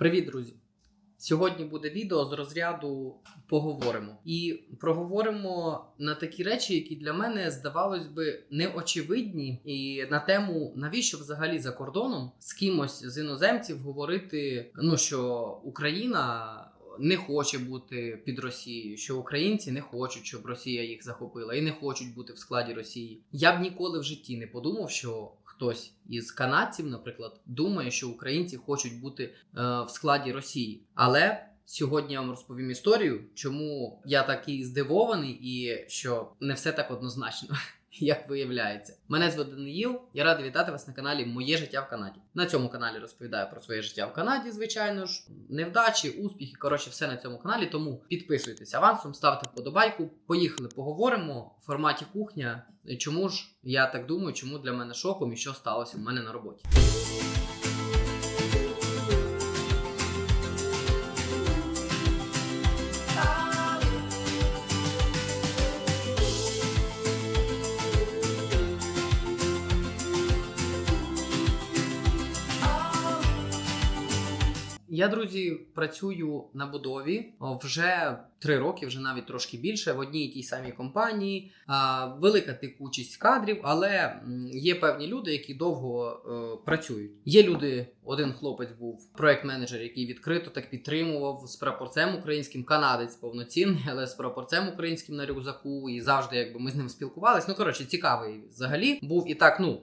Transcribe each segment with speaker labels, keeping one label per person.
Speaker 1: Привіт, друзі! Сьогодні буде відео з розряду поговоримо. І проговоримо на такі речі, які для мене здавалось би неочевидні, і на тему навіщо взагалі за кордоном з кимось з іноземців говорити, ну що Україна. Не хоче бути під Росією, що українці не хочуть, щоб Росія їх захопила, і не хочуть бути в складі Росії. Я б ніколи в житті не подумав, що хтось із канадців, наприклад, думає, що українці хочуть бути е, в складі Росії. Але сьогодні я вам розповім історію, чому я такий здивований, і що не все так однозначно. Як виявляється, мене звати Даниїл. Я радий вітати вас на каналі Моє життя в Канаді. На цьому каналі розповідаю про своє життя в Канаді, звичайно ж, невдачі, успіхи. Коротше, все на цьому каналі. Тому підписуйтесь авансом, ставте вподобайку. Поїхали, поговоримо в форматі кухня. Чому ж я так думаю, чому для мене шоком і що сталося в мене на роботі? Я, друзі, працюю на будові вже три роки, вже навіть трошки більше в одній і тій самій компанії. Велика текучість кадрів, але є певні люди, які довго працюють. Є люди, один хлопець був проект-менеджер, який відкрито так підтримував з прапорцем українським, канадець повноцінний, але з прапорцем українським на рюкзаку, і завжди, якби ми з ним спілкувались. Ну коротше, цікавий взагалі був і так. Ну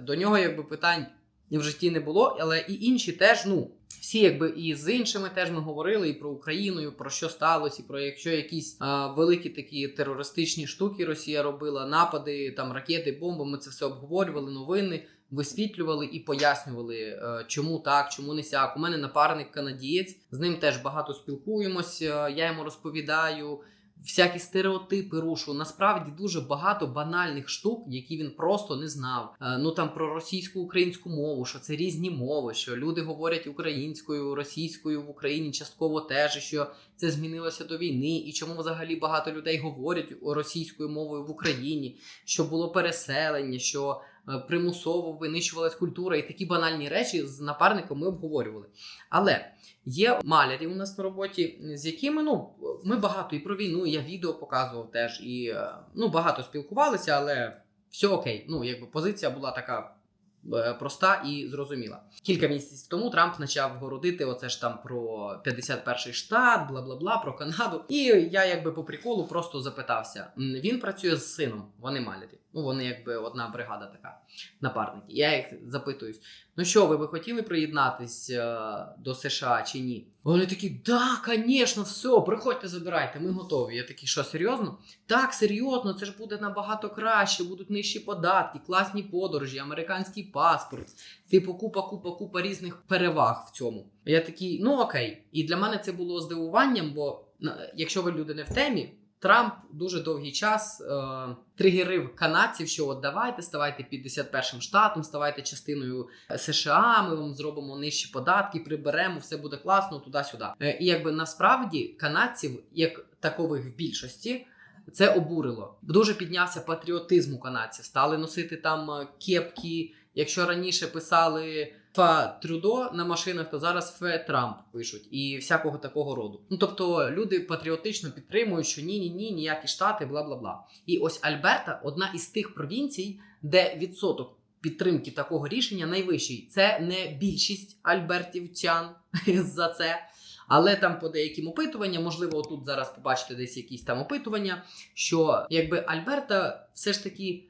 Speaker 1: до нього якби питань в житті не було, але і інші теж, ну. Всі, якби і з іншими теж ми говорили і про Україну, і про що сталося, і про якщо якісь а, великі такі терористичні штуки Росія робила, напади, там ракети, бомби. Ми це все обговорювали, новини висвітлювали і пояснювали, е, чому так, чому не сяк. У мене напарник канадієць, з ним теж багато спілкуємося. Я йому розповідаю. Всякі стереотипи рушу. Насправді дуже багато банальних штук, які він просто не знав. Е, Ну там про російську українську мову, що це різні мови, що люди говорять українською, російською в Україні частково теж, що це змінилося до війни, і чому взагалі багато людей говорять російською мовою в Україні, що було переселення, що примусово винищувалась культура, і такі банальні речі з напарником ми обговорювали. Але є малярі у нас на роботі, з якими ну ми багато і про війну, я відео показував теж, і е, ну багато спілкувалися, але все окей. Ну якби позиція була така. е, Проста і зрозуміла. Кілька місяців тому Трамп почав городити оце ж там про 51-й штат, бла бла бла, про Канаду. І я якби по приколу просто запитався. Він працює з сином, вони малярі. Ну вони якби одна бригада така, напарники. Я їх запитуюсь: ну що, ви би хотіли приєднатись е, до США чи ні? Вони такі, да, звісно, все, приходьте, забирайте, ми готові. Я такий, що серйозно? Так, серйозно, це ж буде набагато краще, будуть нижчі податки, класні подорожі, американський паспорт. Типу, купа, купа, купа різних переваг в цьому. Я такий, ну окей. І для мене це було здивуванням, бо якщо ви люди не в темі. Трамп дуже довгий час е, тригерив канадців, що от давайте ставайте 51-м штатом, ставайте частиною США. Ми вам зробимо нижчі податки, приберемо, все буде класно, туди-сюди. Е, і якби насправді канадців, як такових в більшості, це обурило. Дуже піднявся патріотизм у канадців. Стали носити там е, кепки. Якщо раніше писали Фа Трюдо на машинах, то зараз Фе Трамп пишуть і всякого такого роду. Ну тобто люди патріотично підтримують, що ні, ні, ні, ніякі штати, бла бла бла. І ось Альберта одна із тих провінцій, де відсоток підтримки такого рішення найвищий. Це не більшість альбертівчан за це. Але там по деяким опитуванням, можливо, тут зараз побачите десь якісь там опитування, що якби Альберта все ж таки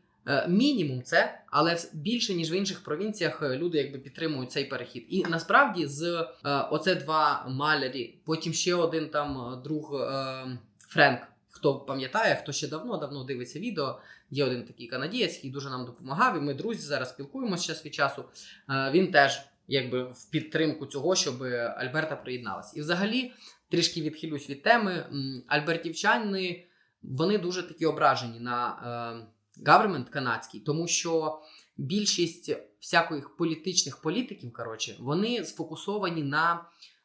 Speaker 1: мінімум це, але більше ніж в інших провінціях е, люди якби підтримують цей перехід. І насправді з е, оце два малярі, потім ще один там е, друг е, Френк. Хто пам'ятає, хто ще давно давно дивиться відео, є один такий канадієць, який дуже нам допомагав. І ми друзі зараз спілкуємося час від часу. Е, Він теж якби в підтримку цього, щоб Альберта приєдналась. І взагалі трішки відхилюсь від теми. Альбертівчани вони дуже такі ображені на е, гавермент канадський, тому що більшість всяких політичних політиків, коротше, вони сфокусовані на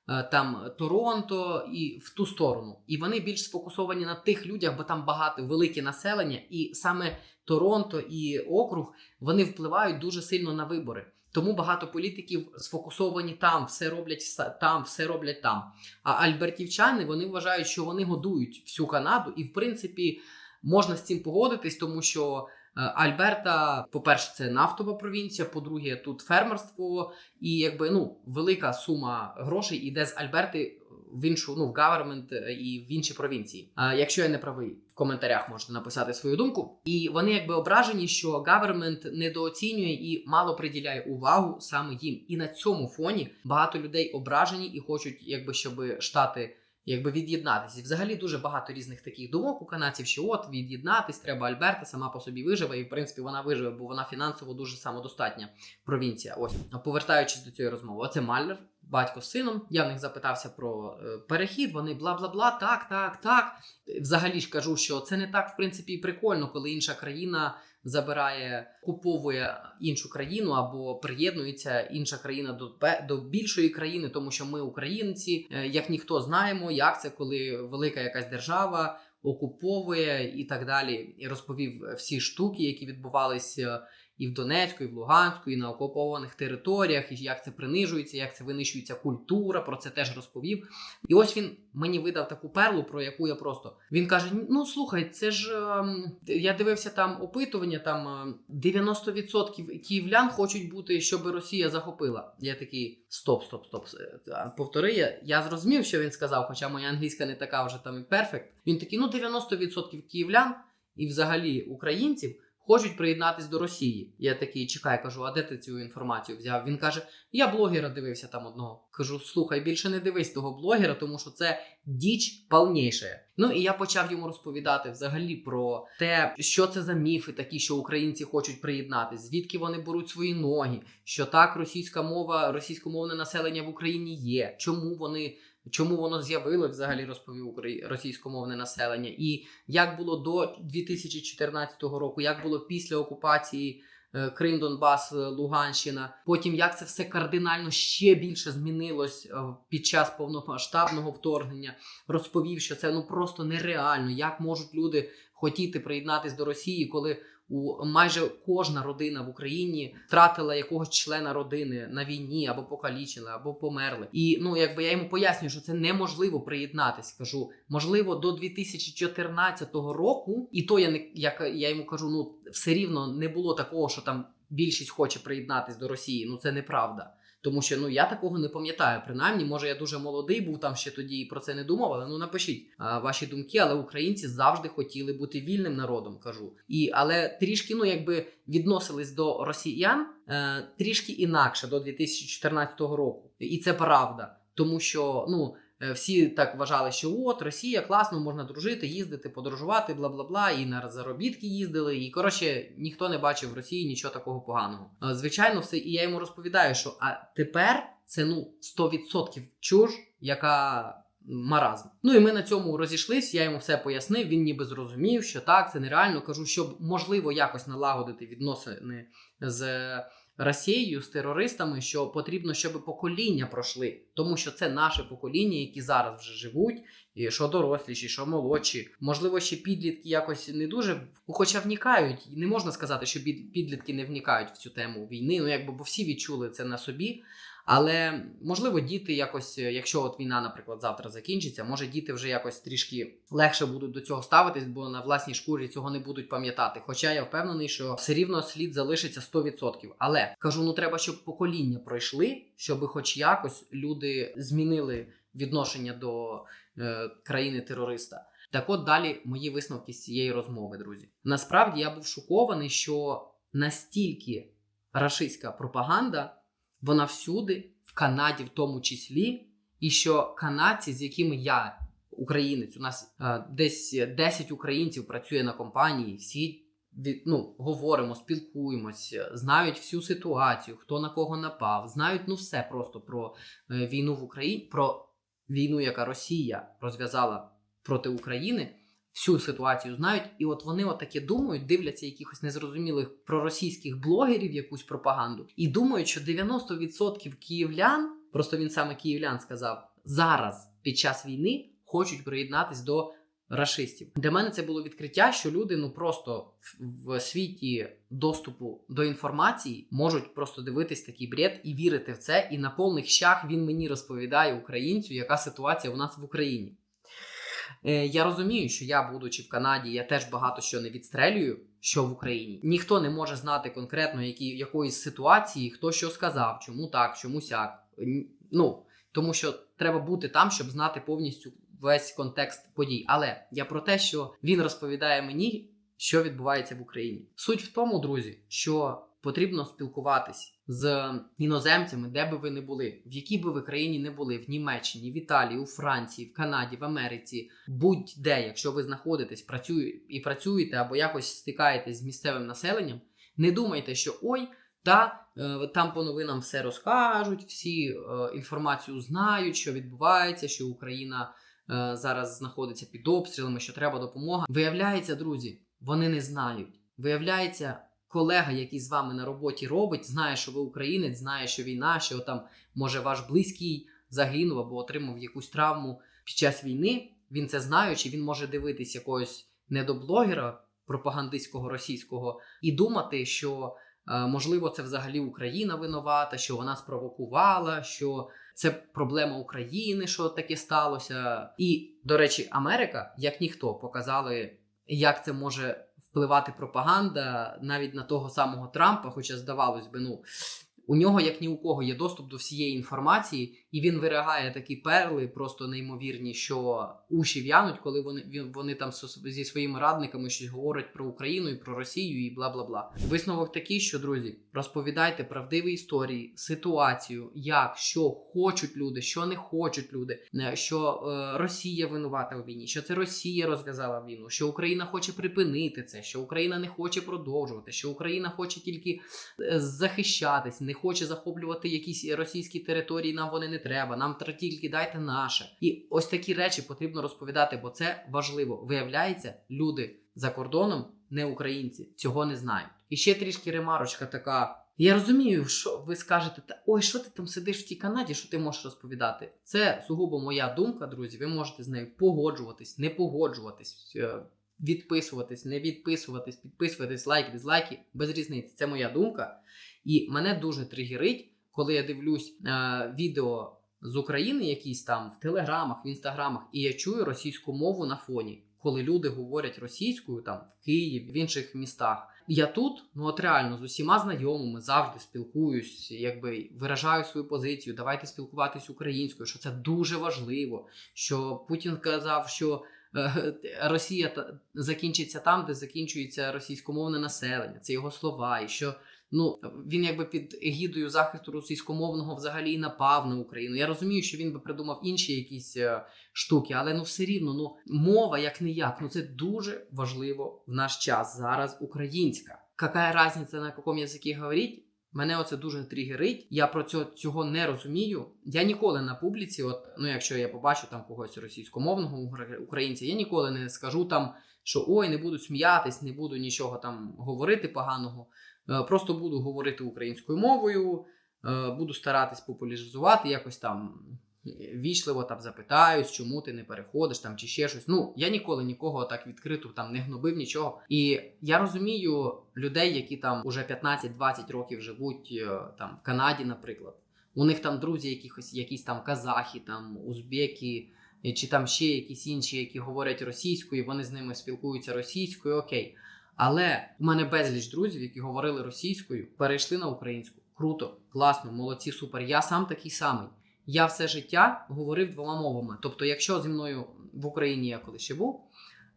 Speaker 1: е, там Торонто і в ту сторону. І вони більш сфокусовані на тих людях, бо там багато велике населення, і саме Торонто і округ вони впливають дуже сильно на вибори. Тому багато політиків сфокусовані там, все роблять там, все роблять там. А альбертівчани вони вважають, що вони годують всю Канаду, і в принципі можна з цим погодитись, тому що. е, Альберта, по-перше, це нафтова провінція. По-друге, тут фермерство, і якби ну велика сума грошей іде з Альберти в іншу, ну в гавермент і в інші провінції. А якщо я не правий, в коментарях можете написати свою думку. І вони якби ображені, що гавермент недооцінює і мало приділяє увагу саме їм. І на цьому фоні багато людей ображені і хочуть, якби щоб штати. Якби від'єднатися, взагалі дуже багато різних таких думок у канадців, що от від'єднатись, треба Альберта сама по собі виживе, і в принципі вона виживе, бо вона фінансово дуже самодостатня провінція. Ось повертаючись до цієї розмови, оце Маллер, батько з сином. Я в них запитався про е, перехід. Вони бла бла бла, так, так, так. Взагалі ж кажу, що це не так в принципі і прикольно, коли інша країна забирає, куповує іншу країну або приєднується інша країна до до більшої країни, тому що ми, українці, е, як ніхто знаємо, як це, коли велика якась держава окуповує і так далі. І розповів всі штуки, які відбувалися і в Донецьку, і в Луганську, і на окупованих територіях, і як це принижується, як це винищується культура. Про це теж розповів. І ось він мені видав таку перлу, про яку я просто він каже: Ну слухай, це ж ем, я дивився там опитування. Там ем, 90% київлян хочуть бути, щоб Росія захопила. Я такий стоп, стоп, стоп. е, Повтори я. Я зрозумів, що він сказав, хоча моя англійська не така вже там і перфект. Він такий: ну 90% київлян і взагалі українців. Хочуть приєднатись до Росії. Я такий чекаю, кажу, а де ти цю інформацію взяв? Він каже: Я блогера дивився там одного. Кажу, слухай, більше не дивись того блогера, тому що це діч повніша. Ну і я почав йому розповідати взагалі про те, що це за міфи, такі, що українці хочуть приєднатись, звідки вони беруть свої ноги, що так російська мова, російськомовне населення в Україні є. Чому вони чому воно з'явилось взагалі, розповів російськомовне населення, і як було до 2014 року, як було після окупації. е, Крим, Донбас, е, Луганщина. Потім як це все кардинально ще більше змінилось е, під час повномасштабного вторгнення. Розповів, що це ну просто нереально. Як можуть люди хотіти приєднатись до Росії, коли у майже кожна родина в Україні втратила якогось члена родини на війні або покалічили, або померли. І ну якби я йому пояснюю, що це неможливо приєднатись. Кажу, можливо, до 2014 року, і то я не як я йому кажу, ну все рівно не було такого, що там більшість хоче приєднатись до Росії. Ну це неправда. Тому що ну я такого не пам'ятаю. Принаймні, може, я дуже молодий був там ще тоді і про це не думав. Але ну напишіть а, ваші думки. Але українці завжди хотіли бути вільним народом, кажу. І але трішки, ну якби відносились до росіян е, трішки інакше до 2014 року, і це правда, тому що ну. Е, Всі так вважали, що от Росія класно, можна дружити, їздити, подорожувати, бла бла бла, і на заробітки їздили. І коротше, ніхто не бачив в Росії нічого такого поганого. Е, Звичайно, все, і я йому розповідаю, що а тепер це ну 100% чуж, яка маразм. Ну і ми на цьому розійшлись. Я йому все пояснив. Він ніби зрозумів, що так, це нереально. Кажу, щоб можливо якось налагодити відносини з Росією, з терористами, що потрібно, щоб покоління пройшли, тому що це наше покоління, які зараз вже живуть, і що доросліші, що молодші. Можливо, ще підлітки якось не дуже, хоча внікають. Не можна сказати, що підлітки не внікають в цю тему війни. Ну якби бо всі відчули це на собі. Але можливо, діти якось, е, якщо от війна, наприклад, завтра закінчиться, може діти вже якось трішки легше будуть до цього ставитись, бо на власній шкурі цього не будуть пам'ятати. Хоча я впевнений, що все рівно слід залишиться 100%. Але кажу, ну треба, щоб покоління пройшли, щоб хоч якось люди змінили відношення до е, країни терориста. Так от далі мої висновки з цієї розмови, друзі. Насправді я був шокований, що настільки рашистська пропаганда вона всюди, в Канаді, в тому числі, і що канадці, з якими я, українець, у нас е, десь 10 українців працює на компанії, всі ну, говоримо, спілкуємось, знають всю ситуацію, хто на кого напав, знають ну все просто про е, війну в Україні, про війну, яка Росія розв'язала проти України. Всю ситуацію знають, і от вони отаке думають, дивляться якихось незрозумілих проросійських блогерів, якусь пропаганду, і думають, що 90% київлян, просто він саме київлян сказав, зараз під час війни хочуть приєднатись до рашистів. Для мене це було відкриття, що люди ну просто в, світі доступу до інформації можуть просто дивитись такий бред і вірити в це. І на повних щах він мені розповідає українцю, яка ситуація у нас в Україні. Е, Я розумію, що я, будучи в Канаді, я теж багато що не відстрелюю, що в Україні. Ніхто не може знати конкретно які, якоїсь ситуації, хто що сказав, чому так, чому сяк. Ну, тому що треба бути там, щоб знати повністю весь контекст подій. Але я про те, що він розповідає мені, що відбувається в Україні. Суть в тому, друзі, що потрібно спілкуватись з іноземцями, де би ви не були, в якій би ви країні не були, в Німеччині, в Італії, у Франції, в Канаді, в Америці, будь-де, якщо ви знаходитесь, працює, і працюєте або якось стикаєтесь з місцевим населенням, не думайте, що ой. Та е, там по новинам все розкажуть, всі е, інформацію знають, що відбувається, що Україна е, зараз знаходиться під обстрілами, що треба допомога. Виявляється, друзі, вони не знають. Виявляється, колега, який з вами на роботі робить, знає, що ви українець, знає, що війна, що там може ваш близький загинув або отримав якусь травму під час війни. Він це знаючи, він може дивитись якогось недоблогера пропагандистського російського і думати, що е, можливо це взагалі Україна винувата, що вона спровокувала, що це проблема України, що таке сталося. І, до речі, Америка, як ніхто, показали, як це може впливати пропаганда навіть на того самого Трампа, хоча здавалось би, ну. У нього, як ні у кого, є доступ до всієї інформації, і він виригає такі перли, просто неймовірні, що уші в'януть, коли вони вони там зі своїми радниками щось говорять про Україну і про Росію, і бла бла бла. Висновок такий, що друзі, розповідайте правдиві історії, ситуацію, як що хочуть люди, що не хочуть люди, е, що е, Росія винувата у війні, що це Росія розв'язала війну, що Україна хоче припинити це, що Україна не хоче продовжувати, що Україна хоче тільки е, захищатись, не хоче захоплювати якісь російські території. Нам вони не треба. Нам тільки дайте наше. І ось такі речі потрібно розповідати, бо це важливо. Виявляється, люди за кордоном, не українці, цього не знають. І ще трішки ремарочка така. Я розумію, що ви скажете, та ой, що ти там сидиш в тій Канаді, що ти можеш розповідати? Це сугубо моя думка, друзі. Ви можете з нею погоджуватись, не погоджуватись, е, відписуватись, не відписуватись, підписуватись, лайки, дизлайки, без різниці. Це моя думка. І мене дуже тригерить, коли я дивлюсь е, відео з України, якісь там в телеграмах, в інстаграмах, і я чую російську мову на фоні, коли люди говорять російською там в Києві, в інших містах. Я тут, ну от реально з усіма знайомими завжди спілкуюсь, якби виражаю свою позицію. Давайте спілкуватись українською, що це дуже важливо. Що Путін казав, що е, Росія закінчиться там, де закінчується російськомовне населення. Це його слова, і що ну він якби під егідою захисту російськомовного взагалі і напав на Україну. Я розумію, що він би придумав інші якісь е, штуки, але ну все рівно, ну мова як не як. Ну це дуже важливо в наш час зараз українська. Какая різниця на якому язикі говорить? Мене оце дуже тригерить. Я про цього, цього не розумію. Я ніколи на публіці, от ну якщо я побачу там когось російськомовного українця, я ніколи не скажу там, що ой, не буду сміятись, не буду нічого там говорити поганого. Е, Просто буду говорити українською мовою, е, буду старатись популяризувати, якось там вічливо там запитаюсь, чому ти не переходиш там чи ще щось. Ну я ніколи нікого так відкрито там не гнобив нічого. І я розумію людей, які там уже 15-20 років живуть е, там в Канаді, наприклад. У них там друзі, якихось, якісь там казахи, там узбеки, е, чи там ще якісь інші, які говорять російською, вони з ними спілкуються російською, окей. Але у мене безліч друзів, які говорили російською, перейшли на українську. Круто, класно, молодці, супер. Я сам такий самий. Я все життя говорив двома мовами. Тобто, якщо зі мною в Україні я коли ще був,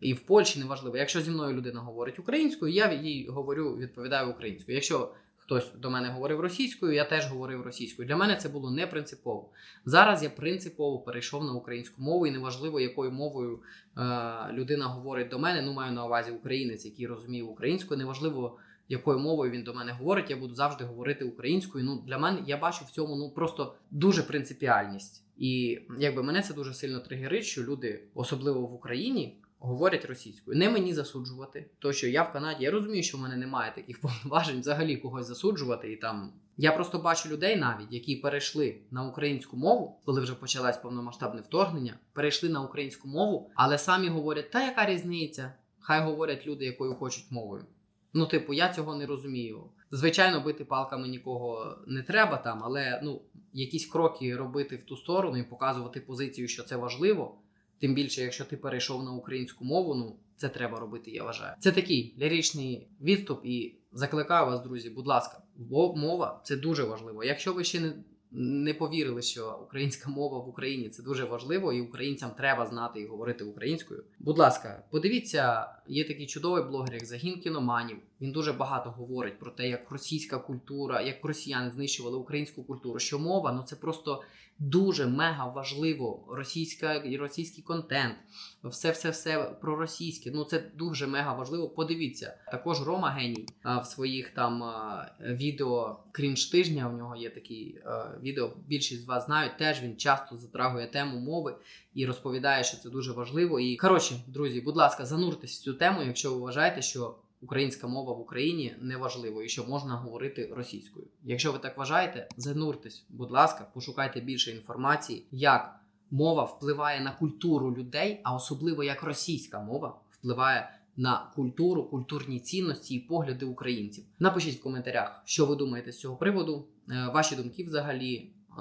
Speaker 1: і в Польщі неважливо, якщо зі мною людина говорить українською, я їй говорю, відповідаю українською. Якщо хтось до мене говорив російською, я теж говорив російською. Для мене це було не принципово. Зараз я принципово перейшов на українську мову, і неважливо, якою мовою е, людина говорить до мене. Ну, маю на увазі українець, який розуміє українську. Неважливо, якою мовою він до мене говорить, я буду завжди говорити українською. Ну, для мене я бачу в цьому ну просто дуже принципіальність. І якби мене це дуже сильно тригерить, що люди, особливо в Україні, говорять російською. Не мені засуджувати, то що я в Канаді. Я розумію, що в мене немає таких повноважень взагалі когось засуджувати. І там я просто бачу людей навіть, які перейшли на українську мову, коли вже почалось повномасштабне вторгнення, перейшли на українську мову, але самі говорять, та яка різниця? Хай говорять люди, якою хочуть мовою. Ну, типу, я цього не розумію. Звичайно, бити палками нікого не треба там, але ну, якісь кроки робити в ту сторону і показувати позицію, що це важливо. Тим більше, якщо ти перейшов на українську мову, ну це треба робити, я вважаю. Це такий ліричний відступ, і закликаю вас, друзі, будь ласка, бо мова це дуже важливо. Якщо ви ще не, не повірили, що українська мова в Україні це дуже важливо, і українцям треба знати і говорити українською. Будь ласка, подивіться, є такий чудовий блогер, як загін кіноманів. Він дуже багато говорить про те, як російська культура, як росіяни знищували українську культуру. Що мова, ну це просто дуже мега важливо. Російська і російський контент, все, все, все про російське. Ну це дуже мега важливо. Подивіться. Також Рома Геній в своїх там відео крінж тижня. У нього є такі відео. Більшість з вас знають. Теж він часто затрагує тему мови і розповідає, що це дуже важливо. І коротше, друзі, будь ласка, зануртесь в цю тему, якщо ви вважаєте, що. Українська мова в Україні не важливо і що можна говорити російською. Якщо ви так вважаєте, зануртесь, будь ласка, пошукайте більше інформації, як мова впливає на культуру людей, а особливо як російська мова впливає на культуру, культурні цінності і погляди українців. Напишіть в коментарях, що ви думаєте з цього приводу, е, ваші думки взагалі, е,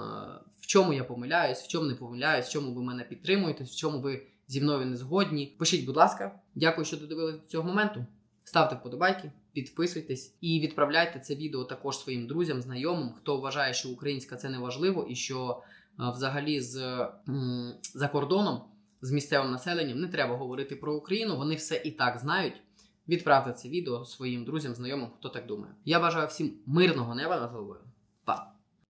Speaker 1: в чому я помиляюсь, в чому не помиляюсь, в чому ви мене підтримуєте, в чому ви зі мною не згодні. Пишіть, будь ласка, дякую, що додивились до цього моменту. Ставте вподобайки, підписуйтесь і відправляйте це відео також своїм друзям, знайомим, хто вважає, що українська це не важливо, і що е, взагалі з за кордоном з місцевим населенням не треба говорити про Україну. Вони все і так знають. Відправте це відео своїм друзям, знайомим, хто так думає. Я бажаю всім мирного неба над головою.